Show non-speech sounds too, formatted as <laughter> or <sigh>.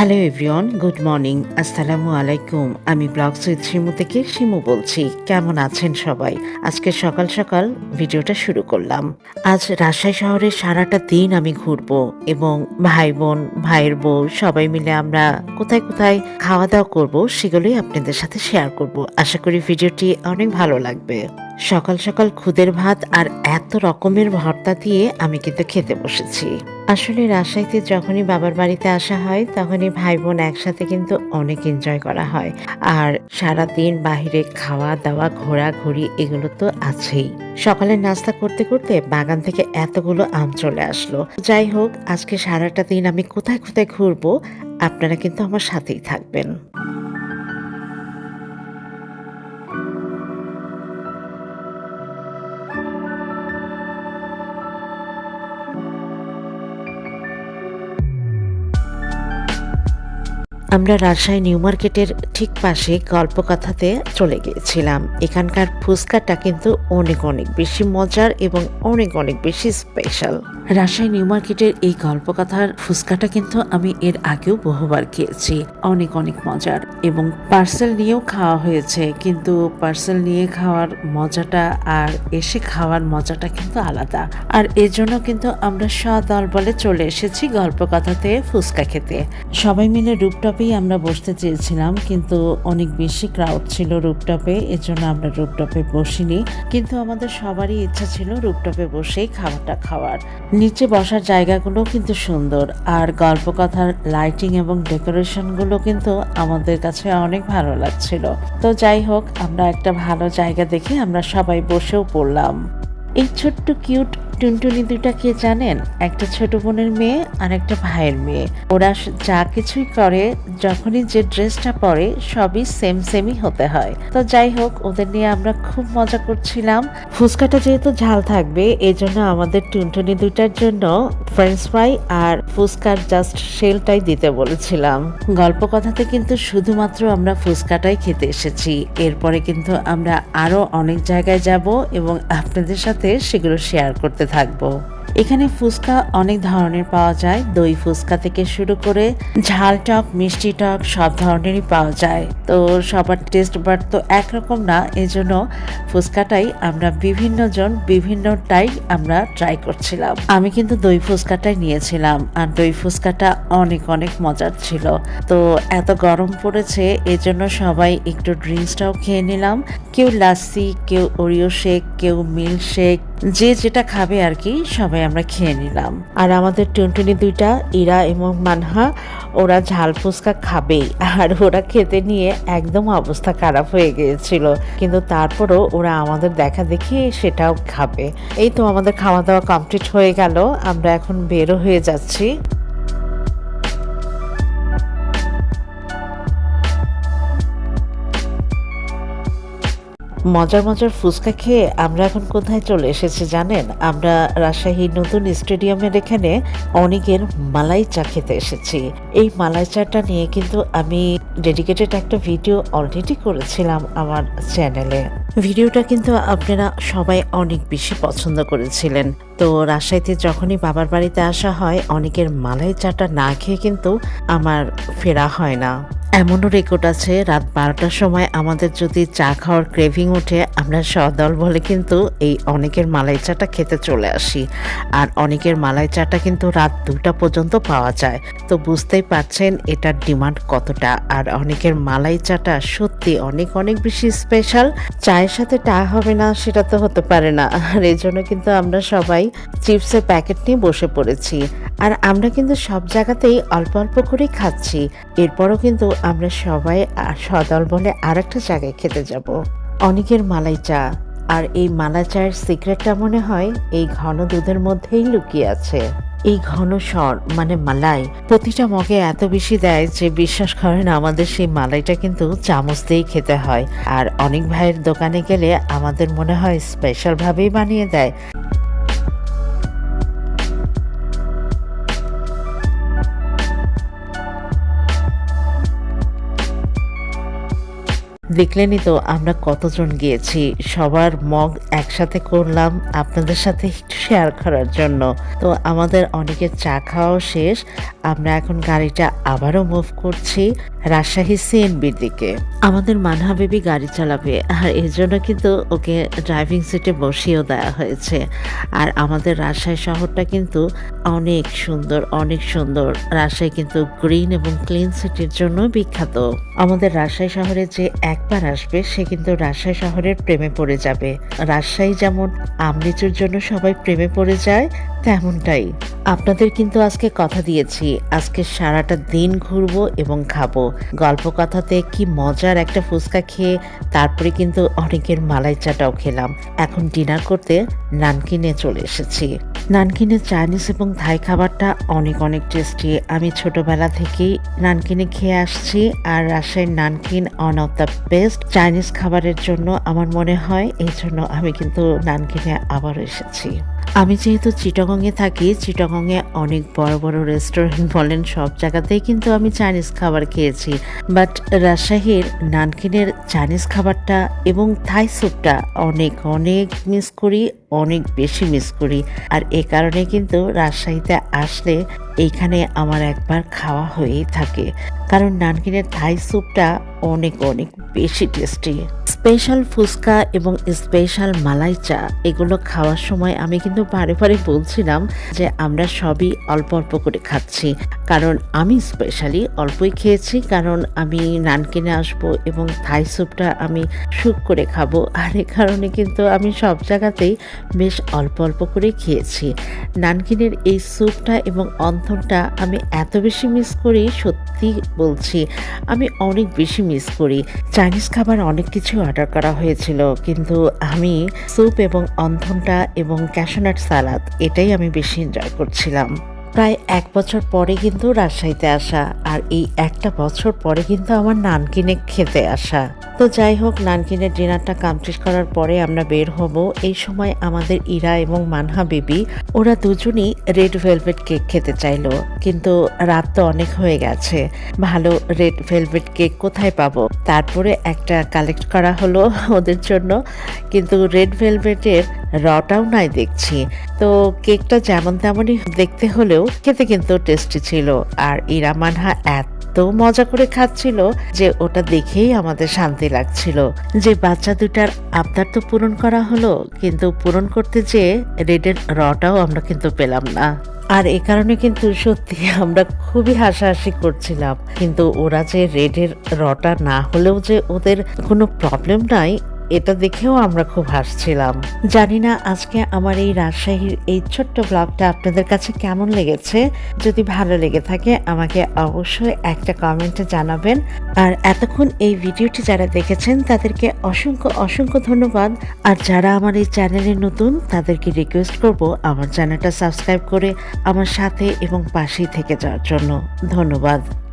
Hello everyone, good morning, আসসালামু আলাইকুম। আমি ব্লগ সুইথ শিমু থেকে শিমু বলছি। কেমন আছেন সবাই? আজকে সকাল সকাল ভিডিওটা শুরু করলাম। আজ রাজশাহী শহরে সারাটা দিন আমি ঘুরবো এবং ভাই বোন, ভাইয়ের বউ সবাই মিলে আমরা কোথায় কোথায় খাওয়া দাওয়া করব সেগুলোই আপনাদের সাথে শেয়ার করব। আশা করি ভিডিওটি অনেক ভালো লাগবে। সকাল সকাল খুদের ভাত আর এত রকমের ভর্তা দিয়ে আমি কিন্তু খেতে বসেছি। আসলে রাজশাহীতে যখনই বাবার বাড়িতে আসা হয়, তখনই ভাই বোন একসাথে কিন্তু অনেক এনজয় করা হয়। আর সারা দিন বাহিরে খাওয়া দাওয়া, ঘোরাঘুরি এগুলো তো আছেই। সকালে নাস্তা করতে করতে বাগান থেকে এতগুলো আম চলে আসলো। যাই হোক, আজকে সারাটা দিন আমি কোথায় কোথায় ঘুরবো, আপনারা কিন্তু আমার সাথেই থাকবেন। আমরা রাজশাহী নিউ মার্কেটের ঠিক পাশে গল্পকথাতে চলে গিয়েছিলাম। এখানকার ফুচকাটা কিন্তু অনেক অনেক বেশি মজার এবং অনেক অনেক বেশি স্পেশাল রাজশাহী নিউ মার্কেটের এই গল্পকথার ফুচকাটা কিন্তু আমি এর আগেও বহুবার খেয়েছি। অনেক অনেক মজার এবং পার্সেল নিয়েও খাওয়া হয়েছে। কিন্তু পার্সেল নিয়ে খাওয়ার মজাটা আর এসে খাওয়ার মজাটা কিন্তু আলাদা। আর এর জন্য কিন্তু আমরা সদল বলে চলে এসেছি গল্পকথাতে ফুচকা খেতে। সবাই মিলে রুপটপেই আমরা বসতে চেয়েছিলাম, কিন্তু অনেক বেশি ক্রাউড ছিল রুপটপে এর জন্য আমরা রুপটপে বসিনি। কিন্তু আমাদের সবারই ইচ্ছা ছিল রুপটপে বসেই খাবারটা খাওয়ার। নিচে বসার জায়গাগুলো কিন্তু সুন্দর, আর গল্প কথার লাইটিং এবং ডেকোরেশনগুলো কিন্তু আমাদের কাছে অনেক ভালো লাগছিল। তো যাই হোক, আমরা একটা ভালো জায়গা দেখে আমরা সবাই বসেও পড়লাম। এই ছোট্ট কিউট টুনটুনি দুটা কে জানেন? একটা ছোট বোনের মেয়ে আর একটা ভাইয়ের মেয়ে। ওরা যা কিছুই করে, যখনই যে ড্রেসটা পরে, সবই সেম সেমই হতে হয়। তো যাই হোক, ওদের নিয়ে আমরা খুব মজা করছিলাম। ফুচকাটা যেহেতু ঝাল থাকবে এই জন্য আমাদের টুনটুনি দুটার জন্য ফ্রেঞ্চ ফ্রাই আর ফুচকার জাস্ট শেলটাই দিতে বলেছিলাম। গল্প কথাতে কিন্তু শুধুমাত্র আমরা ফুচকাটাই খেতে এসেছি। এরপরে কিন্তু আমরা আরও অনেক জায়গায় যাব এবং আপনাদের সাথে সেগুলো শেয়ার করতে থাকব। এখানে ফুচকা অনেক ধরনের পাওয়া যায়। দই ফুচকা থেকে শুরু করে ঝাল টক, মিষ্টি টক সব ধরনেরই পাওয়া যায়। তো সবার টেস্ট বার তো একরকম না, এজন্য ফুচকাটাই আমরা বিভিন্ন জন বিভিন্নটাই আমরা ট্রাই করছিলাম। আমি কিন্তু দই ফুচকাটাই নিয়েছিলাম, আর দই ফুচকাটা অনেক অনেক মজার ছিল। তো এত গরম পড়েছে, এজন্য সবাই একটু ড্রিঙ্কসটাও খেয়ে নিলাম। কেউ লাস্সি কেউ ওরিও শেক, কেউ মিল্ক শেক যে যেটা খাবে আর কি, সবাই আমরা খেয়ে নিলাম। আর আমাদের টুনটুনি দুইটা, ইরা এবং মানহা, ওরা ঝাল ফুচকা খাবেই। আর ওরা খেতে নিয়ে একদম অবস্থা খারাপ হয়ে গিয়েছিল। কিন্তু তারপরও ওরা আমাদের দেখা দেখি সেটাও খাবে। এই তো আমাদের খাওয়া দাওয়া কমপ্লিট হয়ে গেল। আমরা এখন বেরো হয়ে যাচ্ছি। মজার মজার ফুচকা খেয়ে আমরা এখন কোথায় চলে এসেছি জানেন? আমরা রাজশাহী নতুন স্টেডিয়ামের এখানে অনেকের মালাই চা খেতে এসেছি। এই মালাই চাটা নিয়ে কিন্তু আমি ডেডিকেটেড একটা ভিডিও অলরেডি করেছিলাম আমার চ্যানেলে ভিডিওটা কিন্তু আপনারা সবাই অনেক বেশি পছন্দ করেছিলেন। তো রাজশাহীতে যখনই বাবার বাড়িতে আসা হয়, অনেকের মালাই চাটা না খেয়ে কিন্তু আমার ফেরা হয় না। এমনও রেকর্ড আছে, রাত বারোটার সময় আমাদের যদি চা খাওয়ার ক্রেভিং ওঠে আমরা সদল বলে কিন্তু এই অনেকের মালাই চাটা খেতে চলে আসি। আর অনেকের মালাই চাটা কিন্তু রাত দুটা পর্যন্ত পাওয়া যায়। তো বুঝতেই পারছেন এটার ডিমান্ড কতটা। আর অনেকের মালাই চাটা সত্যি অনেক অনেক বেশি স্পেশাল চায়ের সাথে টা হবে না, সেটা তো হতে পারে না। আর এই জন্য কিন্তু আমরা সবাই চিপসের প্যাকেট নিয়ে বসে পড়েছি। আর আমরা কিন্তু সব জায়গাতেই অল্প অল্প করেই খাচ্ছি। এরপরও কিন্তু আমরা সবাই সদল বলে আরেকটা জায়গায় খেতে যাব। অনেকের মালাই চা। আর এই মালাই চায়ের সিক্রেটটা মনে হয় এই ঘন দুধের মধ্যেই লুকিয়ে আছে। এই ঘন স্বর মানে মালাই, প্রতিটা মগে এত বেশি দেয় যে বিশ্বাস করেন আমাদের সেই মালাইটা কিন্তু চামচ দিয়েই খেতে হয়। আর অনেক ভাইয়ের দোকানে গেলে আমাদের মনে হয় স্পেশাল ভাবেই বানিয়ে দেয়। দেখলেনই তো আমরা কতজন গিয়েছি। সবার মগ একসাথে করলাম, আপনাদের সাথে একটু শেয়ার করার জন্য। তো আমাদের অনেকের চা খাওয়াও শেষ, আমরা এখন গাড়িটা আবারও মুভ করছি। রাজশাহী সিএনবির দিকে। আমাদের মানহা বেবি গাড়ি চালাবে, আর এর জন্য কিন্তু ওকে ড্রাইভিং সিটে বসিয়েও দেওয়া হয়েছে। আর আমাদের রাজশাহী শহরটা কিন্তু অনেক সুন্দর অনেক সুন্দর। রাজশাহী কিন্তু গ্রিন এবং ক্লিন সিটির জন্য বিখ্যাত। আমাদের রাজশাহী শহরে যে একবার আসবে, সে কিন্তু রাজশাহী শহরের প্রেমে পড়ে যাবে। রাজশাহী যেমন আমলিচুর জন্য সবাই প্রেমে পড়ে যায়, তেমনটাই। আপনাদের কিন্তু আজকে কথা দিয়েছি। আজকে সারাটা দিন ঘুরবো এবং খাব। গল্প কথাতে কি মজার একটা ফুচকা খেয়ে তারপরে কিন্তু অনেকের মালাই চাটাও খেলাম। এখন ডিনার করতে নানকিনে চলে এসেছি। নানকিনের চাইনিজ এবং থাই খাবারটা অনেক অনেক টেস্টি। আমি ছোটবেলা থেকেই নানকিনে খেয়ে আসছি আর রাজশাহীর Nanking one of the best Chinese খাবারের জন্য আমার মনে হয় এই জন্য আমি কিন্তু নানকিনে আবার এসেছি। আমি যেহেতু চিটাগংয়ে থাকি, চিটাগংয়ে অনেক বড় বড় রেস্টুরেন্ট <laughs> বলেন সব জায়গাতেই কিন্তু আমি চাইনিজ খাবার খেয়েছি। বাট রাজশাহীর নানকিনের চাইনিজ খাবারটা এবং থাই স্যুপটা অনেক অনেক মিস করি, অনেক বেশি মিস করি। আর এ কারণে কিন্তু রাজশাহীতে আসলে এইখানে আমার একবার খাওয়া হয়েই থাকে। কারণ নানকিনের থাই স্যুপটা অনেক অনেক বেশি টেস্টি স্পেশাল ফুচকা এবং স্পেশাল মালাই চা, এগুলো খাওয়ার সময় আমি কিন্তু বারে বারে বলছিলাম যে আমরা সবই অল্প অল্প করে খাচ্ছি। কারণ আমি স্পেশালি অল্পই খেয়েছি, কারণ আমি নানকিনে আসব এবং থাই স্যুপটা আমি শুক করে খাব। আর এ কারণে কিন্তু আমি সব জায়গাতেই বেশ অল্প অল্প করে খেয়েছি। নানকিনের এই স্যুপটা এবং অন্থনটা আমি এত বেশি মিস করি, সত্যি বলছি, আমি অনেক বেশি মিস করি। চাইনিজ খাবার অনেক কিছু করা হয়েছিল, কিন্তু আমি স্যুপ এবং অন্থনটা এবং ক্যাশোনাট সালাদ এটাই আমি বেশি এনজয় করছিলাম। প্রায় এক বছর পরে কিন্তু রাজশাহীতে আসা আর এই একটা বছর পরে কিন্তু আমার নানকিনে খেতে আসা। তো যাই হোক, নানকিনের ডিনারটা কমপ্লিট করার পরে আমরা বের হব। এই সময় আমাদের ইরা এবং মানহা বেবি, ওরা দুজনই রেড ভেলভেট কেক খেতে চাইলো। কিন্তু রাত তো অনেক হয়ে গেছে। ভালো রেড ভেলভেট কেক কোথায় পাবো? তারপরে একটা কালেক্ট করা হলো ওদের জন্য। কিন্তু রেড ভেলভেটের রটাও নাই দেখছি। তো কেকটা যেমন তেমনই দেখতে হলেও খেতে কিন্তু টেস্টি ছিল। আর ইরা, মানহা এত মজা করে খাচ্ছিল যে ওটা দেখেই আমাদের শান্তি লাগছিল। যে বাচ্চা দুটার আবদার তো পূরণ করা হলো, কিন্তু পূরণ করতে যেয়ে রেডের রটাও আমরা কিন্তু পেলাম না। আর এ কারণে কিন্তু সত্যি আমরা খুবই হাসাহাসি করছিলাম। কিন্তু ওরা যে রেডের রটা না হলেও যে ওদের কোনো প্রবলেম নাই এটা দেখেও আমরা খুব হাসছিলাম। জানি না আজকে আমার এই রাজশাহীর এই ছোট্ট ব্লগটা আপনাদের কাছে কেমন লেগেছে। যদি ভালো লেগে থাকে, আমাকে অবশ্যই একটা কমেন্টে জানাবেন। আর এতক্ষণ এই ভিডিওটি যারা দেখেছেন, তাদেরকে অসংখ্য অসংখ্য ধন্যবাদ। আর যারা আমার এই চ্যানেলে নতুন, তাদেরকে রিকোয়েস্ট করব আমার চ্যানেলটা সাবস্ক্রাইব করে আমার সাথে এবং পাশেই থেকে যাওয়ার জন্য। ধন্যবাদ।